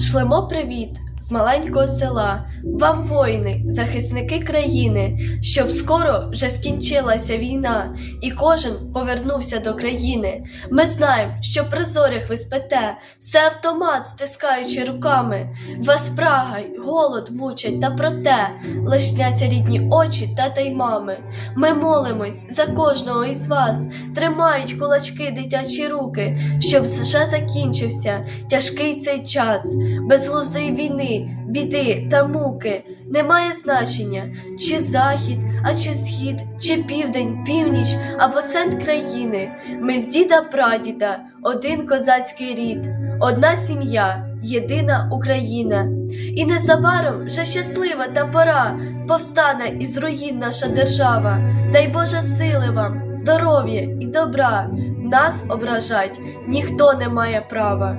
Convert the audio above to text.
Шлемо привіт з маленького села, вам воїни, захисники країни, щоб скоро вже скінчилася війна, і кожен повернувся до країни. Ми знаємо, що при зорях ви спите, все автомат стискаючи руками. Вас прага й голод мучать, та проте лиш сняться рідні очі тата й мами. Ми молимось за кожного із вас, тримають кулачки дитячі руки, щоб вже закінчився тяжкий цей час, безглуздої війни, біди та муки. Немає значення, чи захід, а чи схід, чи південь, північ або центр країни. Ми з діда прадіда, один козацький рід, одна сім'я, єдина Україна. І незабаром вже щаслива та пора повстане із руїн наша держава. Дай Боже сили вам, здоров'я і добра. Нас ображать ніхто не має права.